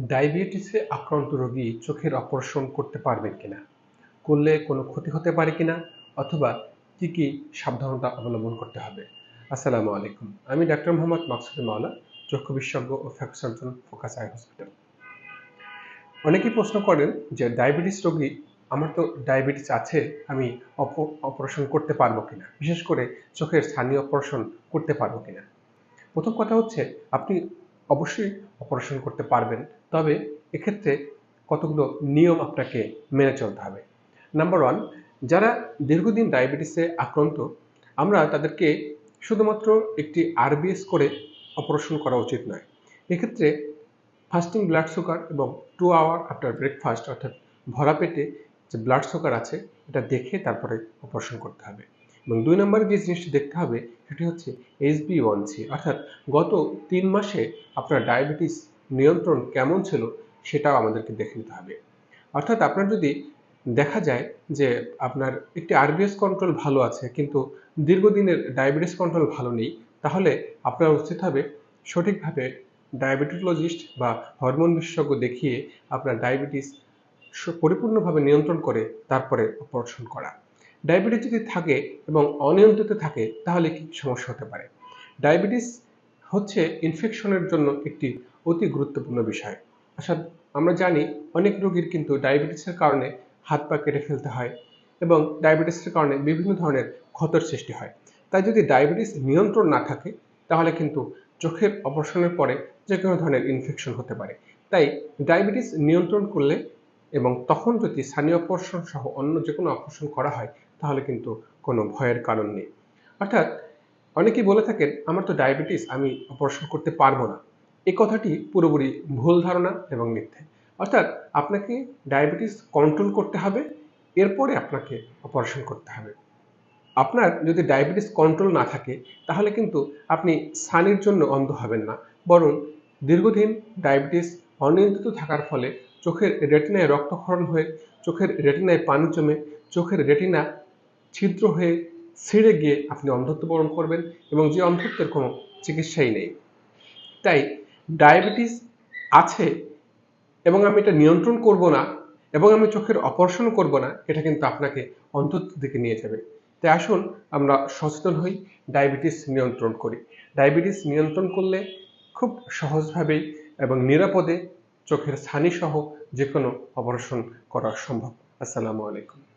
ডায়াবেটিসে আক্রান্ত রোগী চোখের অপারেশন করতে পারবেন কিনা? করলে কোনো ক্ষতি হতে পারে কিনা? অথবা কি কি সাবধানতা অবলম্বন করতে হবে? আসসালামু আলাইকুম। আমি ডাক্তার মোহাম্মদ মাকসুদ মাওলা, চক্ষু বিশেষজ্ঞ ও phaco surgeon, focus eye hospital. অনেকেই প্রশ্ন করেন যে, ডায়াবেটিস রোগী, আমার তো ডায়াবেটিস আছে, আমি অপারেশন করতে পারব কিনা? বিশেষ করে চোখের স্থানীয় অপারেশন করতে পারব কিনা? প্রথম কথা হচ্ছে, আপনি অবশ্যই অপারেশন করতে পারবেন। তবে এক্ষেত্রে কতগুলো নিয়ম আপনাকে মেনে চলতে হবে। নাম্বার ওয়ান যারা দীর্ঘদিন ডায়াবেটিসে আক্রান্ত, আমরা তাদেরকে শুধুমাত্র একটি আরবিএস করে অপারেশন করা উচিত নয়। এক্ষেত্রে ফাস্টিং ব্লাড সুগার এবং টু আওয়ার আফটার ব্রেকফাস্ট অর্থাৎ ভরা পেটে যে ব্লাড সুগার আছে, এটা দেখে তারপরে অপারেশন করতে হবে। এবং দুই নম্বরে যে জিনিসটি দেখতে হবে, সেটি হচ্ছে এইচবি ওয়ান সি অর্থাৎ গত তিন মাসে আপনার ডায়াবেটিস নিয়ন্ত্রণ কেমন ছিল সেটাও আমাদেরকে দেখে নিতে হবে। অর্থাৎ আপনার যদি দেখা যায় যে আপনার একটি আরবিএস কন্ট্রোল ভালো আছে কিন্তু দীর্ঘদিনের ডায়াবেটিস কন্ট্রোল ভালো নেই, তাহলে আপনার উচিত হবে সঠিকভাবে ডায়াবেটিকোলজিস্ট বা হরমোন বিশেষজ্ঞ দেখিয়ে আপনার ডায়াবেটিস পরিপূর্ণভাবে নিয়ন্ত্রণ করে তারপরে অপারেশন করা। ডায়াবেটিস যদি থাকে এবং অনিয়ন্ত্রিত থাকে, তাহলে কি সমস্যা হতে পারে? ডায়াবেটিস হচ্ছে ইনফেকশনের জন্য একটি অতি গুরুত্বপূর্ণ বিষয়। অর্থাৎ আমরা জানি অনেক রোগীর কিন্তু ডায়াবেটিসের কারণে হাত পা কেটে ফেলতে হয় এবং ডায়াবেটিসের কারণে বিভিন্ন ধরনের ক্ষতর সৃষ্টি হয়। তাই যদি ডায়াবেটিস নিয়ন্ত্রণ না থাকে, তাহলে কিন্তু চোখের অপারেশনের পরে যে কোনো ধরনের ইনফেকশন হতে পারে। তাই ডায়াবেটিস নিয়ন্ত্রণ করলে এবং তখন যদি স্থানীয় অপারেশন সহ অন্য যে কোনো অপারেশন করা হয়, তাহলে কিন্তু কোনো ভয়ের কারণ নেই। অর্থাৎ অনেকেই বলে থাকেন, আমার তো ডায়াবেটিস, আমি অপারেশন করতে পারব না। এই কথাটি পুরোপুরি ভুল ধারণা এবং মিথ্যে। অর্থাৎ আপনাকে ডায়াবেটিস কন্ট্রোল করতে হবে, এরপরে আপনাকে অপারেশন করতে হবে। আপনার যদি ডায়াবেটিস কন্ট্রোল না থাকে, তাহলে কিন্তু আপনি সানির জন্য অন্ধ হবেন না। বরং দীর্ঘদিন ডায়াবেটিস অনিয়ন্ত্রিত থাকার ফলে চোখের রেটিনায় রক্তক্ষরণ হয়ে, চোখের রেটিনায় পানি জমে, চোখের রেটিনা ছিদ্র হয়ে ছিঁড়ে গিয়ে আপনি অন্ধত্ব বরণ করবেন এবং যে অন্ধত্বের কোনো চিকিৎসাই নেই। তাই ডায়াবেটিস আছে এবং আমি এটা নিয়ন্ত্রণ করব না এবং আমি চোখের অপারেশন করব না, এটা কিন্তু আপনাকে অন্তত দিকে নিয়ে যাবে। তাই আসুন আমরা সচেতন হই, ডায়াবেটিস নিয়ন্ত্রণ করি। ডায়াবেটিস নিয়ন্ত্রণ করলে খুব সহজভাবেই এবং নিরাপদে চোখের ছানি সহ যে কোনো অপারেশন করা সম্ভব। আসসালামু আলাইকুম।